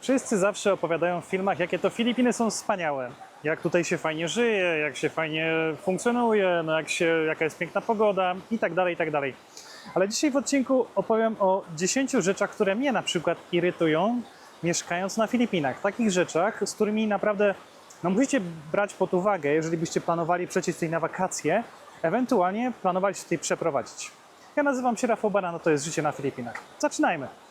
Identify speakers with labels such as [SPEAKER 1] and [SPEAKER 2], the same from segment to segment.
[SPEAKER 1] Wszyscy zawsze opowiadają w filmach, jakie to Filipiny są wspaniałe. Jak tutaj się fajnie żyje, jak się fajnie funkcjonuje, no jak się, jaka jest piękna pogoda i tak dalej, i tak dalej. Ale dzisiaj w odcinku opowiem o 10 rzeczach, które mnie na przykład irytują, mieszkając na Filipinach. Takich rzeczach, z którymi naprawdę no, musicie brać pod uwagę, jeżeli byście planowali przejść tutaj na wakacje, ewentualnie planowali się tutaj przeprowadzić. Ja nazywam się Rafał Barano, to jest Życie na Filipinach. Zaczynajmy!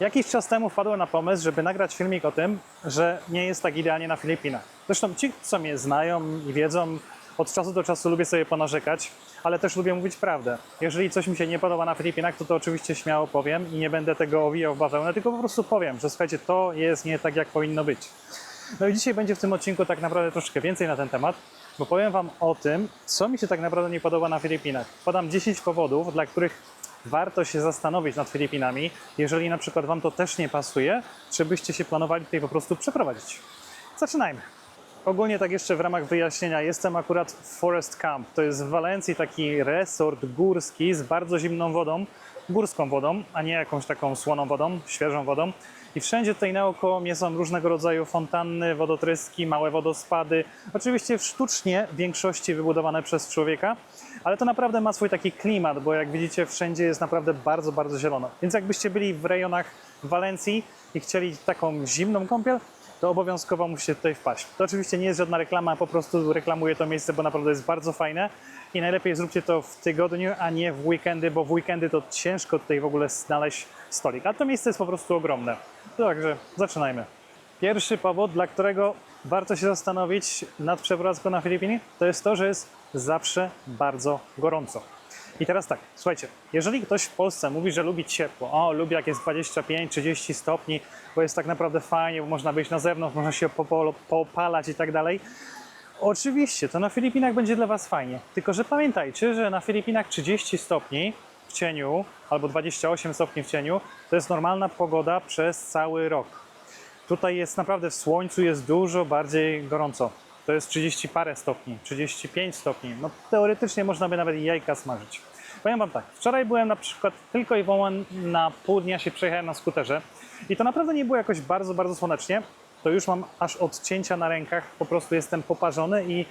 [SPEAKER 1] Jakiś czas temu wpadłem na pomysł, żeby nagrać filmik o tym, że nie jest tak idealnie na Filipinach. Zresztą ci, co mnie znają i wiedzą, od czasu do czasu lubię sobie ponarzekać, ale też lubię mówić prawdę. Jeżeli coś mi się nie podoba na Filipinach, to to oczywiście śmiało powiem i nie będę tego owijał w bawełnę, tylko po prostu powiem, że słuchajcie, to jest nie tak, jak powinno być. No i dzisiaj będzie w tym odcinku tak naprawdę troszkę więcej na ten temat, bo powiem Wam o tym, co mi się tak naprawdę nie podoba na Filipinach. Podam 10 powodów, dla których warto się zastanowić nad Filipinami, jeżeli na przykład Wam to też nie pasuje, czy byście się planowali tutaj po prostu przeprowadzić. Zaczynajmy. Ogólnie tak jeszcze w ramach wyjaśnienia, jestem akurat w Forest Camp. To jest w Walencji taki resort górski z bardzo zimną wodą, górską wodą, a nie jakąś taką słoną wodą, świeżą wodą. I wszędzie tutaj naokoło mnie są różnego rodzaju fontanny, wodotryski, małe wodospady. Oczywiście sztucznie w większości wybudowane przez człowieka, ale to naprawdę ma swój taki klimat, bo jak widzicie wszędzie jest naprawdę bardzo, bardzo zielono. Więc jakbyście byli w rejonach Walencji i chcieli taką zimną kąpiel, to obowiązkowo musicie tutaj wpaść. To oczywiście nie jest żadna reklama, po prostu reklamuję to miejsce, bo naprawdę jest bardzo fajne i najlepiej zróbcie to w tygodniu, a nie w weekendy, bo w weekendy to ciężko tutaj w ogóle znaleźć stolik, a to miejsce jest po prostu ogromne. Także zaczynajmy. Pierwszy powód, dla którego warto się zastanowić nad przeprowadzką na Filipiny, to jest to, że jest zawsze bardzo gorąco. I teraz tak, słuchajcie, jeżeli ktoś w Polsce mówi, że lubi ciepło, o, lubi jak jest 25-30 stopni, bo jest tak naprawdę fajnie, bo można wyjść na zewnątrz, można się popalać i tak dalej. Oczywiście, to na Filipinach będzie dla Was fajnie. Tylko, że pamiętajcie, że na Filipinach 30 stopni w cieniu albo 28 stopni w cieniu to jest normalna pogoda przez cały rok. Tutaj jest naprawdę w słońcu jest dużo bardziej gorąco. To jest 30 parę stopni, 35 stopni. No teoretycznie można by nawet jajka smażyć. Powiem Wam tak, wczoraj byłem na przykład tylko i wyłącznie na pół dnia się przejechałem na skuterze i to naprawdę nie było jakoś bardzo, bardzo słonecznie. To już mam aż odcięcia na rękach, po prostu jestem poparzony i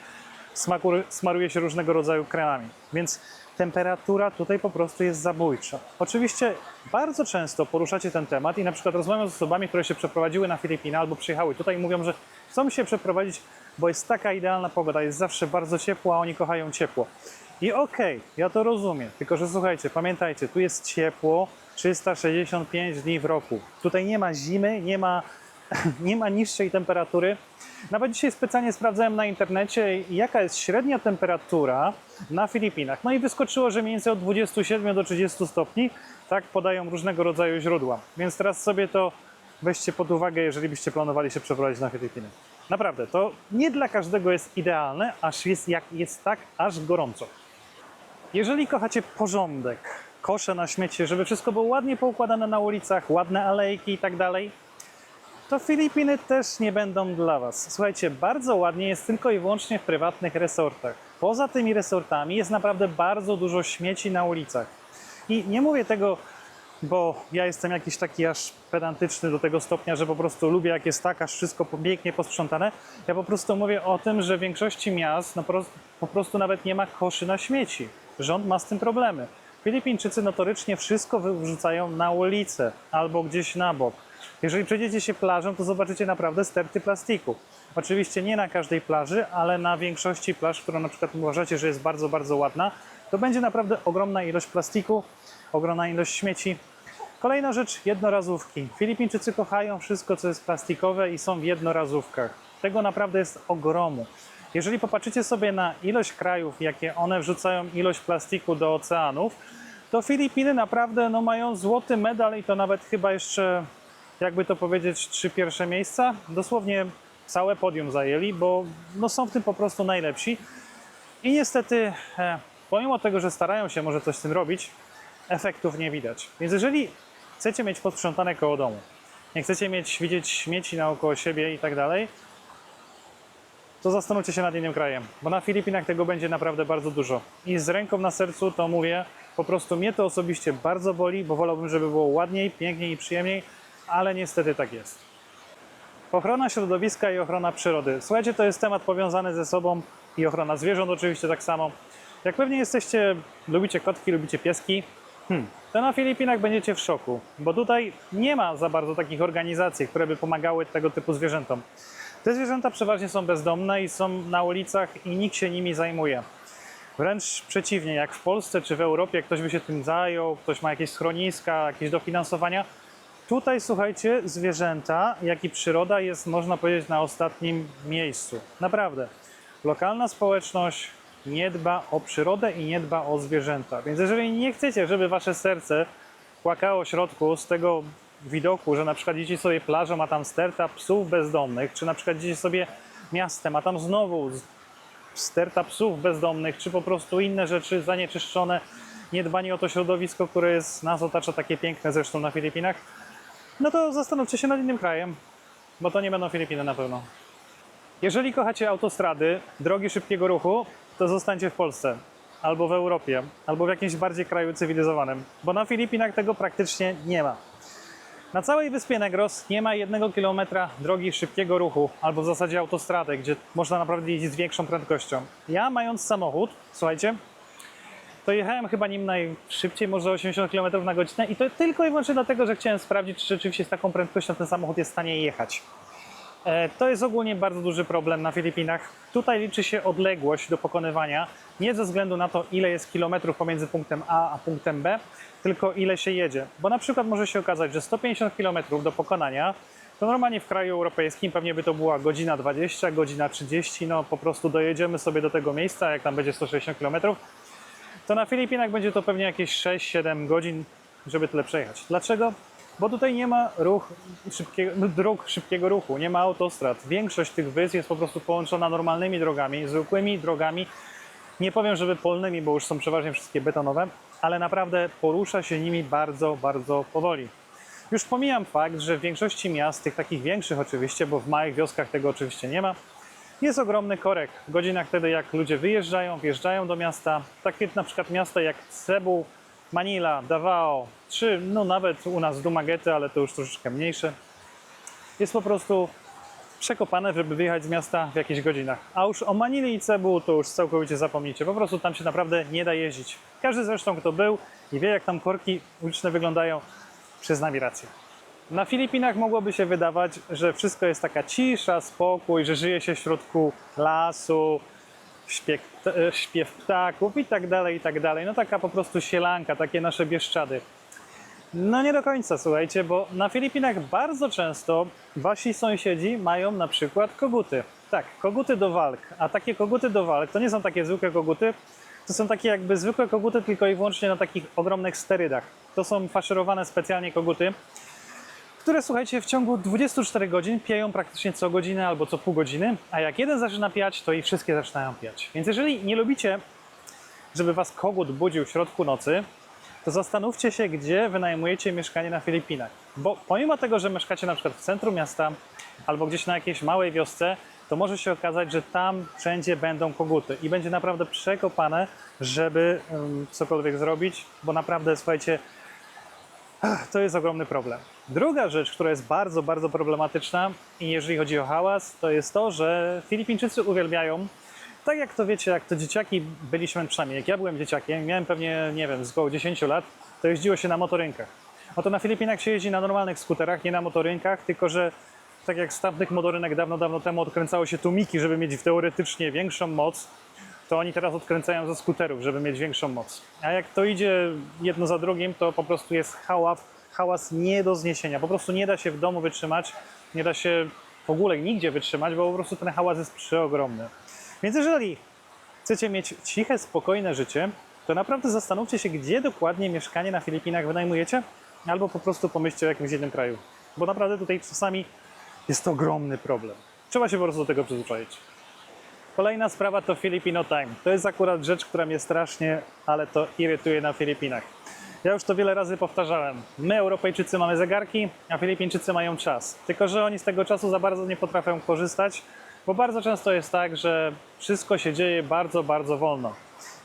[SPEAKER 1] smaruję się różnego rodzaju kremami. Więc temperatura tutaj po prostu jest zabójcza. Oczywiście bardzo często poruszacie ten temat i na przykład rozmawiam z osobami, które się przeprowadziły na Filipiny albo przyjechały tutaj i mówią, że chcą się przeprowadzić, bo jest taka idealna pogoda, jest zawsze bardzo ciepło, a oni kochają ciepło. I okej, ja to rozumiem, tylko że słuchajcie, pamiętajcie, tu jest ciepło 365 dni w roku. Tutaj nie ma zimy, nie ma, nie ma niższej temperatury. Nawet dzisiaj specjalnie sprawdzałem na internecie, jaka jest średnia temperatura na Filipinach. No i wyskoczyło, że mniej więcej od 27 do 30 stopni. Tak podają różnego rodzaju źródła. Więc teraz sobie to weźcie pod uwagę, jeżeli byście planowali się przeprowadzić na Filipiny. Naprawdę, to nie dla każdego jest idealne, aż jest, jak jest tak, aż gorąco. Jeżeli kochacie porządek, kosze na śmiecie, żeby wszystko było ładnie poukładane na ulicach, ładne alejki i tak dalej, to Filipiny też nie będą dla Was. Słuchajcie, bardzo ładnie jest tylko i wyłącznie w prywatnych resortach. Poza tymi resortami jest naprawdę bardzo dużo śmieci na ulicach. I nie mówię tego, bo ja jestem jakiś taki aż pedantyczny do tego stopnia, że po prostu lubię jak jest tak, aż wszystko pięknie posprzątane. Ja po prostu mówię o tym, że w większości miast no po, prostu, nawet nie ma koszy na śmieci. Rząd ma z tym problemy. Filipińczycy notorycznie wszystko wyrzucają na ulicę albo gdzieś na bok. Jeżeli przejdziecie się plażą, to zobaczycie naprawdę sterty plastiku. Oczywiście nie na każdej plaży, ale na większości plaż, którą na przykład uważacie, że jest bardzo, bardzo ładna, to będzie naprawdę ogromna ilość plastiku, ogromna ilość śmieci. Kolejna rzecz, jednorazówki. Filipińczycy kochają wszystko, co jest plastikowe i są w jednorazówkach. Tego naprawdę jest ogromu. Jeżeli popatrzycie sobie na ilość krajów, jakie one wrzucają ilość plastiku do oceanów, to Filipiny naprawdę no, mają złoty medal i to nawet chyba jeszcze, jakby to powiedzieć, trzy pierwsze miejsca. Dosłownie całe podium zajęli, bo no, są w tym po prostu najlepsi. I niestety, e, pomimo tego, że starają się może coś z tym robić, efektów nie widać. Więc jeżeli chcecie mieć posprzątane koło domu, nie chcecie mieć, widzieć śmieci naokoło siebie i tak dalej, to zastanówcie się nad innym krajem, bo na Filipinach tego będzie naprawdę bardzo dużo. I z ręką na sercu to mówię, po prostu mnie to osobiście bardzo boli, bo wolałbym, żeby było ładniej, piękniej i przyjemniej, ale niestety tak jest. Ochrona środowiska i ochrona przyrody. Słuchajcie, to jest temat powiązany ze sobą i ochrona zwierząt oczywiście tak samo. Jak pewnie jesteście, lubicie kotki, lubicie pieski, hmm, to na Filipinach będziecie w szoku, bo tutaj nie ma za bardzo takich organizacji, które by pomagały tego typu zwierzętom. Te zwierzęta przeważnie są bezdomne i są na ulicach i nikt się nimi zajmuje. Wręcz przeciwnie, jak w Polsce czy w Europie ktoś by się tym zajął, ktoś ma jakieś schroniska, jakieś dofinansowania. Tutaj, słuchajcie, zwierzęta, jak i przyroda jest, można powiedzieć, na ostatnim miejscu. Naprawdę. Lokalna społeczność nie dba o przyrodę i nie dba o zwierzęta. Więc jeżeli nie chcecie, żeby wasze serce płakało w środku z tego widoku, że na przykład idziecie sobie plażą, a tam sterta psów bezdomnych, czy na przykład idziecie sobie miastem, a tam znowu sterta psów bezdomnych, czy po prostu inne rzeczy zanieczyszczone, niedbanie o to środowisko, które jest, nas otacza takie piękne zresztą na Filipinach, no to zastanówcie się nad innym krajem, bo to nie będą Filipiny na pewno. Jeżeli kochacie autostrady, drogi szybkiego ruchu, to zostańcie w Polsce, albo w Europie, albo w jakimś bardziej kraju cywilizowanym, bo na Filipinach tego praktycznie nie ma. Na całej wyspie Negros nie ma jednego kilometra drogi szybkiego ruchu, albo w zasadzie autostrady, gdzie można naprawdę jeździć z większą prędkością. Ja mając samochód, słuchajcie, to jechałem chyba nim najszybciej, może 80 km na godzinę i to tylko i wyłącznie dlatego, że chciałem sprawdzić, czy rzeczywiście z taką prędkością ten samochód jest w stanie jechać. E, To jest ogólnie bardzo duży problem na Filipinach. Tutaj liczy się odległość do pokonywania, nie ze względu na to, ile jest kilometrów pomiędzy punktem A a punktem B, tylko ile się jedzie. Bo na przykład może się okazać, że 150 km do pokonania to normalnie w kraju europejskim pewnie by to była godzina 20, godzina 30, no po prostu dojedziemy sobie do tego miejsca, jak tam będzie 160 km, to na Filipinach będzie to pewnie jakieś 6-7 godzin, żeby tyle przejechać. Dlaczego? Bo tutaj nie ma ruch szybkiego, no, dróg szybkiego ruchu, nie ma autostrad. Większość tych wysp jest po prostu połączona normalnymi drogami, zwykłymi drogami. Nie powiem, żeby polnymi, bo już są przeważnie wszystkie betonowe, ale naprawdę porusza się nimi bardzo, bardzo powoli. Już pomijam fakt, że w większości miast, tych takich większych oczywiście, bo w małych wioskach tego oczywiście nie ma, jest ogromny korek. W godzinach wtedy, jak ludzie wyjeżdżają, wjeżdżają do miasta, takie na przykład miasta jak Cebu, Manila, Davao, czy no nawet u nas Dumaguete, ale to już troszeczkę mniejsze, jest po prostu przekopane, żeby wyjechać z miasta w jakichś godzinach. A już o Manili i Cebu to już całkowicie zapomnijcie. Po prostu tam się naprawdę nie da jeździć. Każdy zresztą, kto był i wie, jak tam korki uliczne wyglądają, przyzna mi rację. Na Filipinach mogłoby się wydawać, że wszystko jest taka cisza, spokój, że żyje się w środku lasu, śpiew, e, śpiew ptaków i tak dalej, i tak dalej. No taka po prostu sielanka, takie nasze bieszczady. No nie do końca, słuchajcie, bo na Filipinach bardzo często wasi sąsiedzi mają na przykład koguty. Tak, koguty do walk. A takie koguty do walk to nie są takie zwykłe koguty, to są takie jakby zwykłe koguty, tylko i wyłącznie na takich ogromnych sterydach. To są faszerowane specjalnie koguty, które słuchajcie, w ciągu 24 godzin pijają praktycznie co godzinę albo co pół godziny, a jak jeden zaczyna pijać, to i wszystkie zaczynają pijać. Więc jeżeli nie lubicie, żeby was kogut budził w środku nocy, to zastanówcie się, gdzie wynajmujecie mieszkanie na Filipinach. Bo pomimo tego, że mieszkacie na przykład w centrum miasta albo gdzieś na jakiejś małej wiosce, to może się okazać, że tam wszędzie będą koguty i będzie naprawdę przekopane, żeby um, cokolwiek zrobić, bo naprawdę, słuchajcie, to jest ogromny problem. Druga rzecz, która jest bardzo, bardzo problematyczna i jeżeli chodzi o hałas, to jest to, że Filipińczycy uwielbiają, tak jak to wiecie, jak to dzieciaki byliśmy przynajmniej, jak ja byłem dzieciakiem, miałem pewnie, nie wiem, z około 10 lat, to jeździło się na motorynkach. Oto na Filipinach się jeździ na normalnych skuterach, nie na motorynkach, tylko że tak jak z tamtych motorynek dawno, dawno temu odkręcało się tłumiki, żeby mieć teoretycznie większą moc, to oni teraz odkręcają ze skuterów, żeby mieć większą moc. A jak to idzie jedno za drugim, to po prostu jest hałas, hałas nie do zniesienia. Po prostu nie da się w domu wytrzymać, nie da się w ogóle nigdzie wytrzymać, bo po prostu ten hałas jest przeogromny. Więc jeżeli chcecie mieć ciche, spokojne życie, to naprawdę zastanówcie się, gdzie dokładnie mieszkanie na Filipinach wynajmujecie, albo po prostu pomyślcie o jakimś jednym kraju. Bo naprawdę tutaj czasami jest to ogromny problem. Trzeba się po prostu do tego przyzwyczaić. Kolejna sprawa to Filipino Time. To jest akurat rzecz, która mnie strasznie, ale to irytuje na Filipinach. Ja już to wiele razy powtarzałem. My, Europejczycy, mamy zegarki, a Filipińczycy mają czas. Tylko, że oni z tego czasu za bardzo nie potrafią korzystać Bo bardzo często jest tak, że wszystko się dzieje bardzo, bardzo wolno.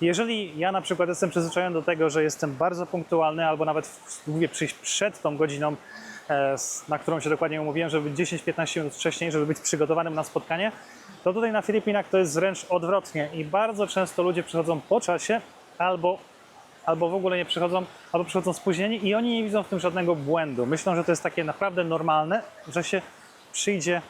[SPEAKER 1] Jeżeli ja na przykład jestem przyzwyczajony do tego, że jestem bardzo punktualny, albo nawet lubię przyjść przed tą godziną, e, na którą się dokładnie umówiłem, żeby być 10-15 minut wcześniej, żeby być przygotowanym na spotkanie, to tutaj na Filipinach to jest wręcz odwrotnie i bardzo często ludzie przychodzą po czasie albo albo w ogóle nie przychodzą, albo przychodzą spóźnieni i oni nie widzą w tym żadnego błędu. Myślą, że to jest takie naprawdę normalne, że się przyjdzie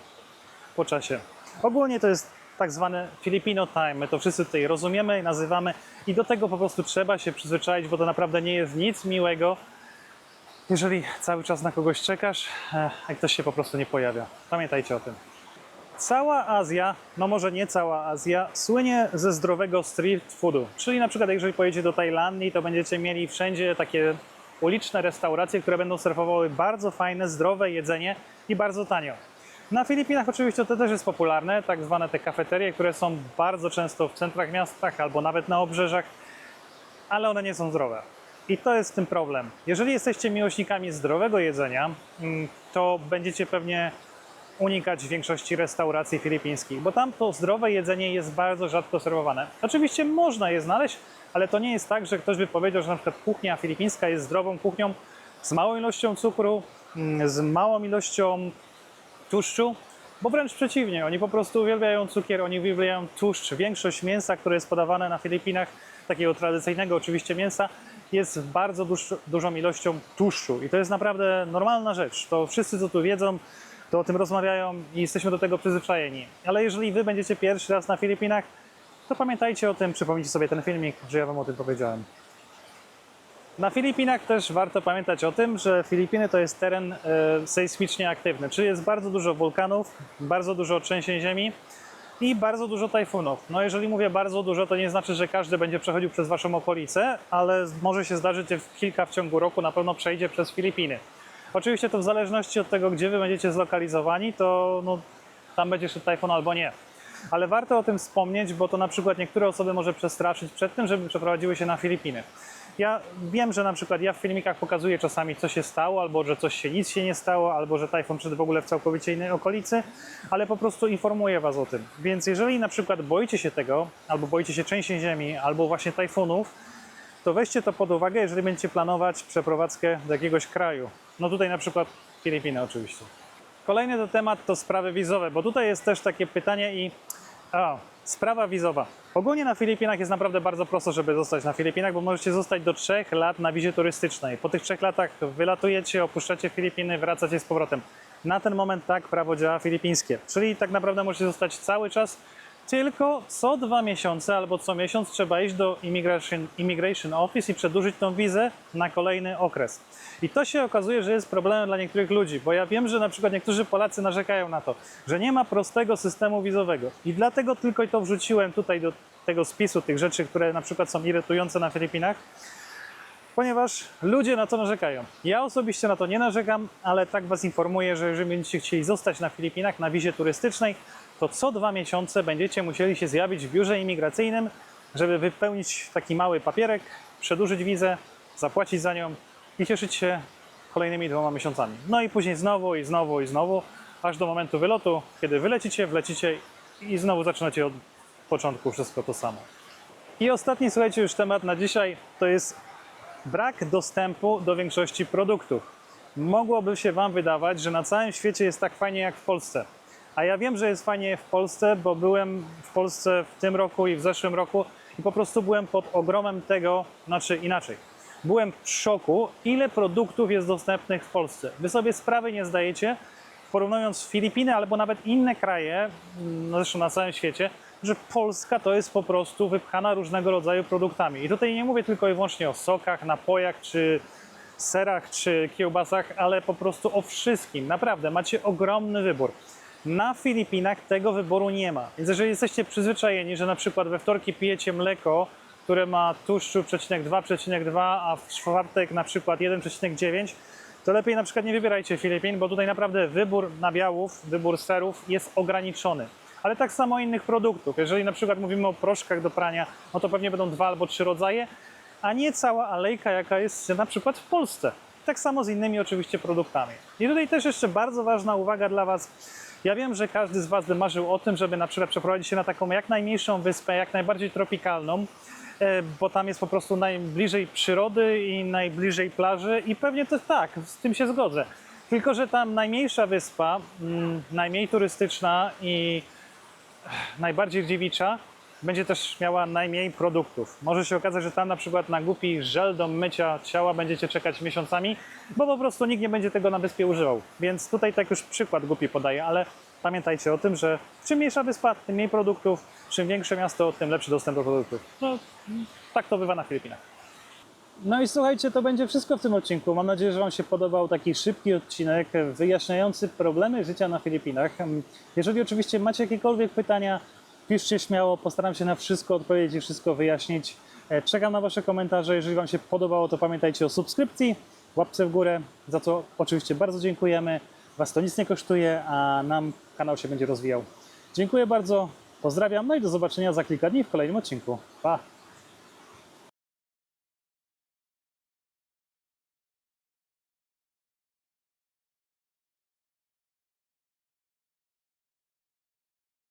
[SPEAKER 1] po czasie. Ogólnie to jest tak zwane Filipino time. My to wszyscy tutaj rozumiemy i nazywamy i do tego po prostu trzeba się przyzwyczaić, bo to naprawdę nie jest nic miłego, jeżeli cały czas na kogoś czekasz, e, a ktoś się po prostu nie pojawia. Pamiętajcie o tym. Cała Azja, no może nie cała Azja, słynie ze zdrowego street foodu. Czyli na przykład jeżeli pojedziecie do Tajlandii, to będziecie mieli wszędzie takie uliczne restauracje, które będą serwowały bardzo fajne, zdrowe jedzenie i bardzo tanio. Na Filipinach oczywiście to też jest popularne, tak zwane te kafeterie, które są bardzo często w centrach miastach albo nawet na obrzeżach, ale one nie są zdrowe. I to jest tym problem. Jeżeli jesteście miłośnikami zdrowego jedzenia, mm, to będziecie pewnie unikać większości restauracji filipińskich, bo tam to zdrowe jedzenie jest bardzo rzadko serwowane. Oczywiście można je znaleźć, ale to nie jest tak, że ktoś by powiedział, że na przykład kuchnia filipińska jest zdrową kuchnią z małą ilością cukru, mm, z małą ilością tłuszczu, bo wręcz przeciwnie, oni po prostu uwielbiają cukier, oni uwielbiają tłuszcz. Większość mięsa, które jest podawane na Filipinach, takiego tradycyjnego oczywiście mięsa, jest bardzo duż, dużą ilością tłuszczu i to jest naprawdę normalna rzecz. To wszyscy, co tu wiedzą, to o tym rozmawiają i jesteśmy do tego przyzwyczajeni. Ale jeżeli wy będziecie pierwszy raz na Filipinach, to pamiętajcie o tym, przypomnijcie sobie ten filmik, że ja wam o tym powiedziałem. Na Filipinach też warto pamiętać o tym, że Filipiny to jest teren e, sejsmicznie aktywny, czyli jest bardzo dużo wulkanów, bardzo dużo trzęsień ziemi i bardzo dużo tajfunów. No jeżeli mówię bardzo dużo, to nie znaczy, że każdy będzie przechodził przez waszą okolicę, ale może się zdarzyć, że kilka w ciągu roku na pewno przejdzie przez Filipiny. Oczywiście to w zależności od tego, gdzie wy będziecie zlokalizowani, to no, tam będzie szedł tajfun albo nie. Ale warto o tym wspomnieć, bo to na przykład niektóre osoby może przestraszyć przed tym, żeby przeprowadziły się na Filipiny. Ja wiem, że na przykład ja w filmikach pokazuję czasami, co się stało, albo że coś się nic się nie stało, albo że tajfun przyszedł w ogóle w całkowicie innej okolicy, ale po prostu informuję Was o tym. Więc jeżeli na przykład boicie się tego, albo boicie się trzęsień ziemi, albo właśnie tajfunów, to weźcie to pod uwagę, jeżeli będziecie planować przeprowadzkę do jakiegoś kraju. No tutaj na przykład Filipiny oczywiście. Kolejny to temat to sprawy wizowe, bo tutaj jest też takie pytanie i a, sprawa wizowa. Ogólnie na Filipinach jest naprawdę bardzo prosto, żeby zostać na Filipinach, bo możecie zostać do 3 lat na wizie turystycznej. Po tych 3 latach wylatujecie, opuszczacie Filipiny, wracacie z powrotem. Na ten moment tak prawo działa filipińskie, czyli tak naprawdę możecie zostać cały czas tylko co dwa miesiące albo co miesiąc trzeba iść do Immigration, Immigration Office i przedłużyć tą wizę na kolejny okres. I to się okazuje, że jest problemem dla niektórych ludzi, bo ja wiem, że na przykład niektórzy Polacy narzekają na to, że nie ma prostego systemu wizowego. I dlatego tylko i to wrzuciłem tutaj do tego spisu tych rzeczy, które na przykład są irytujące na Filipinach, ponieważ ludzie na to narzekają. Ja osobiście na to nie narzekam, ale tak Was informuję, że jeżeli będziecie chcieli zostać na Filipinach na wizie turystycznej, to co dwa miesiące będziecie musieli się zjawić w biurze imigracyjnym, żeby wypełnić taki mały papierek, przedłużyć wizę, zapłacić za nią i cieszyć się kolejnymi dwoma miesiącami. No i później znowu i znowu i znowu, aż do momentu wylotu, kiedy wylecicie, wlecicie i znowu zaczynacie od początku wszystko to samo. I ostatni, słuchajcie, już temat na dzisiaj to jest brak dostępu do większości produktów. Mogłoby się Wam wydawać, że na całym świecie jest tak fajnie jak w Polsce. A ja wiem, że jest fajnie w Polsce, bo byłem w Polsce w tym roku i w zeszłym roku i po prostu byłem pod ogromem tego, znaczy inaczej. Byłem w szoku, ile produktów jest dostępnych w Polsce. Wy sobie sprawy nie zdajecie, porównując Filipiny albo nawet inne kraje, no zresztą na całym świecie, że Polska to jest po prostu wypchana różnego rodzaju produktami. I tutaj nie mówię tylko i wyłącznie o sokach, napojach czy serach czy kiełbasach, ale po prostu o wszystkim. Naprawdę, macie ogromny wybór. Na Filipinach tego wyboru nie ma. Więc jeżeli jesteście przyzwyczajeni, że na przykład we wtorki pijecie mleko, które ma tłuszczu 2,2,2, a w czwartek na przykład 1,9, to lepiej na przykład nie wybierajcie Filipin, bo tutaj naprawdę wybór nabiałów, wybór serów jest ograniczony. Ale tak samo innych produktów. Jeżeli na przykład mówimy o proszkach do prania, no to pewnie będą dwa albo trzy rodzaje, a nie cała alejka, jaka jest na przykład w Polsce. Tak samo z innymi oczywiście produktami. I tutaj też jeszcze bardzo ważna uwaga dla Was. Ja wiem, że każdy z Was marzył o tym, żeby na przykład przeprowadzić się na taką jak najmniejszą wyspę, jak najbardziej tropikalną, e, bo tam jest po prostu najbliżej przyrody i najbliżej plaży i pewnie to tak, z tym się zgodzę. Tylko, że tam najmniejsza wyspa, mm, najmniej turystyczna i najbardziej dziewicza, będzie też miała najmniej produktów. Może się okazać, że tam na przykład na głupi żel do mycia ciała będziecie czekać miesiącami, bo po prostu nikt nie będzie tego na wyspie używał. Więc tutaj tak już przykład głupi podaję, ale pamiętajcie o tym, że czym mniejsza wyspa, tym mniej produktów, czym większe miasto, tym lepszy dostęp do produktów. No, tak to bywa na Filipinach. No i słuchajcie, to będzie wszystko w tym odcinku. Mam nadzieję, że Wam się podobał taki szybki odcinek wyjaśniający problemy życia na Filipinach. Jeżeli oczywiście macie jakiekolwiek pytania, piszcie śmiało, postaram się na wszystko odpowiedzieć i wszystko wyjaśnić. E, Czekam na Wasze komentarze. Jeżeli Wam się podobało, to pamiętajcie o subskrypcji, łapce w górę, za co oczywiście bardzo dziękujemy. Was to nic nie kosztuje, a nam kanał się będzie rozwijał. Dziękuję bardzo, pozdrawiam, no i do zobaczenia za kilka dni w kolejnym odcinku. Pa!